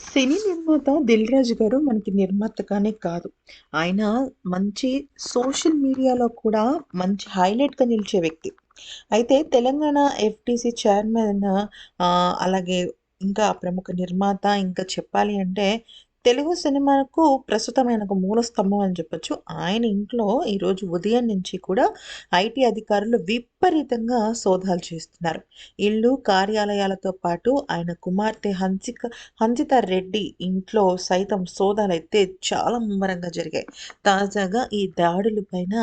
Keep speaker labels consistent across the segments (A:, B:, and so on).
A: సినీ నిర్మాత 'దిల్ రాజు' గారు మనకి నిర్మాతగానే కాదు. ఆయన మంచి సోషల్ మీడియాలో కూడా మంచి హైలైట్‌గా నిలిచే వ్యక్తి. అయితే తెలంగాణ ఎఫ్టీసీ చైర్మన్ అలాగే ఇంకా ప్రముఖ నిర్మాత ఇంకా చెప్పాలి అంటే తెలుగు సినిమాకు ప్రస్తుతం ఒక మూల స్తంభం అని చెప్పొచ్చు. ఆయన ఇంట్లో ఈరోజు ఉదయం నుంచి కూడా ఐటీ అధికారులు విపరీతంగా సోదాలు చేస్తున్నారు. ఇల్లు, కార్యాలయాలతో పాటు ఆయన కుమార్తె హన్సిక హన్సిత రెడ్డి ఇంట్లో సైతం సోదాలైతే చాలా ముమ్మరంగా జరిగాయి. తాజాగా ఈ దాడుల పైన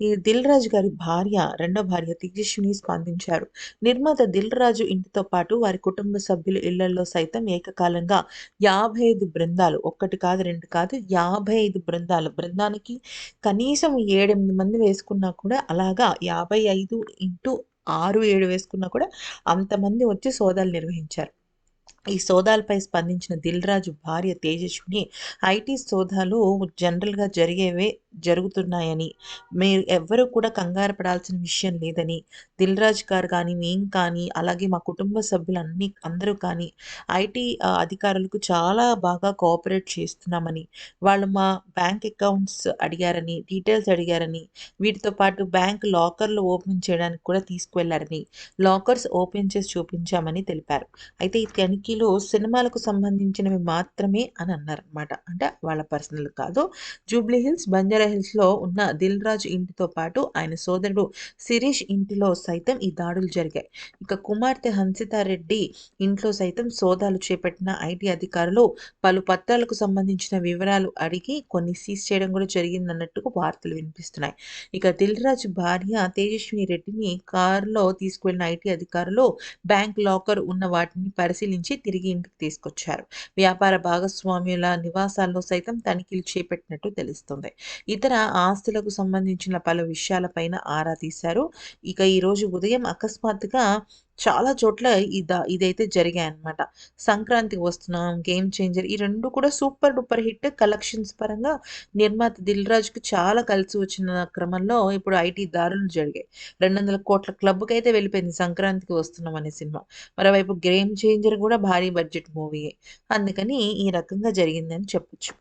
A: ఈ 'దిల్ రాజు' గారి భార్య, రెండో భార్య తేజస్విని స్పందించారు. నిర్మాత 'దిల్ రాజు' ఇంటితో పాటు వారి కుటుంబ సభ్యుల ఇళ్ళలో సైతం ఏకకాలంగా 55 బృందాలు ఒక్కటి కాదు, రెండు కాదు 55 బృందాలు. బృందానికి కనీసం 7, 8 మంది వేసుకున్నా కూడా అలాగా 55 ఇంటూ 6, 7 వేసుకున్నా కూడా అంతమంది వచ్చి సోదాలు నిర్వహించారు. ఈ సోదాలపై స్పందించిన 'దిల్ రాజు' భార్య తేజస్విని ఐటీ సోదాలు జనరల్‌గా జరిగేవే జరుగుతున్నాయని, మీరు ఎవ్వరూ కూడా కంగారు పడాల్సిన విషయం లేదని, దిల్రాజు గారు కానీ, మేము కానీ, అలాగే మా కుటుంబ సభ్యులన్నీ అందరూ కానీ ఐటీ అధికారులకు చాలా బాగా కోఆపరేట్ చేస్తున్నామని, వాళ్ళు మా బ్యాంక్ అకౌంట్స్ అడిగారని, డీటెయిల్స్ అడిగారని, వీటితో పాటు బ్యాంక్ లాకర్‌లు ఓపెన్ చేయడానికి కూడా తీసుకువెళ్ళారని, లాకర్స్ ఓపెన్ చేసి చూపించామని తెలిపారు. అయితే ఈ తనిఖీలు సినిమాలకు సంబంధించినవి మాత్రమే అని అన్నారనమాట. అంటే వాళ్ళ పర్సనల్ కాదు. జూబ్లీ హిల్స్ బంజారా హిల్స్లో ఉన్న 'దిల్ రాజు' ఇంటితో పాటు ఆయన సోదరుడు శిరీష్ ఇంటిలో సైతం ఈ దాడులు జరిగాయి. ఇక కుమార్తె హన్సితారెడ్డి ఇంట్లో సైతం సోదాలు చేపట్టిన ఐటీ అధికారులు పలు పత్రాలకు సంబంధించిన వివరాలు అడిగి కొన్ని సీజ్ చేయడం కూడా జరిగిందన్నట్టుగా వార్తలు వినిపిస్తున్నాయి. ఇక 'దిల్ రాజు' భార్య తేజస్విని రెడ్డిని కారులో తీసుకువెళ్ళిన ఐటీ అధికారులు బ్యాంక్ లాకర్ ఉన్న వాటిని పరిశీలించి తిరిగి ఇంటికి తీసుకొచ్చారు. వ్యాపార భాగస్వాముల నివాసాల్లో సైతం తనిఖీలు చేపట్టినట్టు తెలుస్తుంది ఇతర ఆస్తులకు సంబంధించిన పలు విషయాలపైన ఆరా తీశారు. ఇక ఈరోజు ఉదయం అకస్మాత్తుగా చాలా చోట్ల ఇదా ఇదైతే జరిగాయి అనమాట సంక్రాంతికి వస్తున్నాం, 'గేమ్ చేంజర్' ఈ రెండు కూడా సూపర్ డూపర్ హిట్ కలెక్షన్స్ పరంగా నిర్మాత 'దిల్ రాజుకు చాలా కలిసి వచ్చిన క్రమంలో ఇప్పుడు ఐటీ దారులు జరిగాయి. 200 కోట్ల క్లబ్‌కైతే వెళ్ళిపోయింది 'సంక్రాంతికి వస్తున్నాం' అనే సినిమా. మరోవైపు 'గేమ్ చేంజర్' కూడా భారీ బడ్జెట్ మూవీయే. అందుకని ఈ రకంగా జరిగిందని చెప్పొచ్చు.